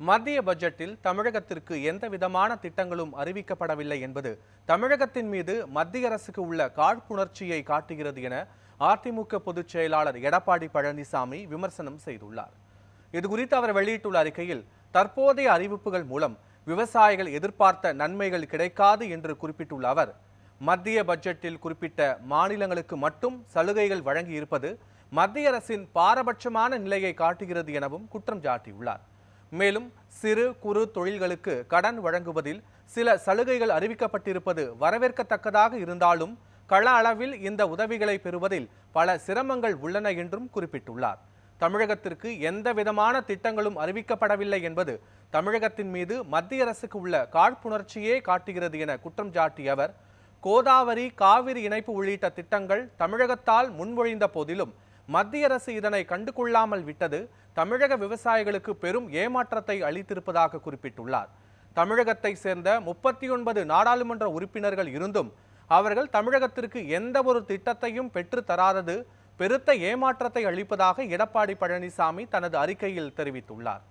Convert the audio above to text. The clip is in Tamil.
மத்திய பட்ஜெட்டில் தமிழகத்திற்கு எந்த விதமான திட்டங்களும் அறிவிக்கப்படவில்லை என்பது தமிழகத்தின் மீது மத்திய அரசுக்கு உள்ள காழ்ப்புணர்ச்சியை காட்டுகிறது என அதிமுக பொதுச் செயலாளர் எடப்பாடி பழனிசாமி விமர்சனம் செய்துள்ளார். இதுகுறித்து அவர் வெளியிட்டுள்ள அறிக்கையில் தற்போதைய அறிவிப்புகள் மூலம் விவசாயிகள் எதிர்பார்த்த நன்மைகள் கிடைக்காது என்று குறிப்பிட்டுள்ள அவர் மத்திய பட்ஜெட்டில் குறிப்பிட்ட மாநிலங்களுக்கு மட்டும் சலுகைகள் வழங்கி இருப்பது மத்திய அரசின் பாரபட்சமான நிலையை காட்டுகிறது எனவும் குற்றம் சாட்டியுள்ளார். மேலும் சிறு குறு தொழில்களுக்கு கடன் வழங்குவதில் சில சலுகைகள் அறிவிக்கப்பட்டிருப்பது வரவேற்கத்தக்கதாக இருந்தாலும் கள அளவில் இந்த உதவிகளை பெறுவதில் பல சிரமங்கள் உள்ளன என்றும் குறிப்பிட்டுள்ளார். தமிழகத்திற்கு எந்த விதமான திட்டங்களும் அறிவிக்கப்படவில்லை என்பது தமிழகத்தின் மீது மத்திய அரசுக்கு உள்ள காழ்ப்புணர்ச்சியே காட்டுகிறது என குற்றம் சாட்டிய அவர் கோதாவரி காவிரி இணைப்பு உள்ளிட்ட திட்டங்கள் தமிழகத்தால் முன்மொழிந்த போதிலும் மத்திய அரசு இதனை கண்டுகொள்ளாமல் விட்டது. தமிழக விவசாயிகளுக்கு பெரும் ஏமாற்றத்தை அளித்திருப்பதாக குறிப்பிட்டுள்ளார். தமிழகத்தை சேர்ந்த முப்பத்தி ஒன்பது நாடாளுமன்ற உறுப்பினர்கள் இருந்தும் அவர்கள் தமிழகத்திற்கு எந்த ஒரு திட்டத்தையும் பெற்று தராதது பெருத்த ஏமாற்றத்தை அளிப்பதாக எடப்பாடி பழனிசாமி தனது அறிக்கையில் தெரிவித்துள்ளார்.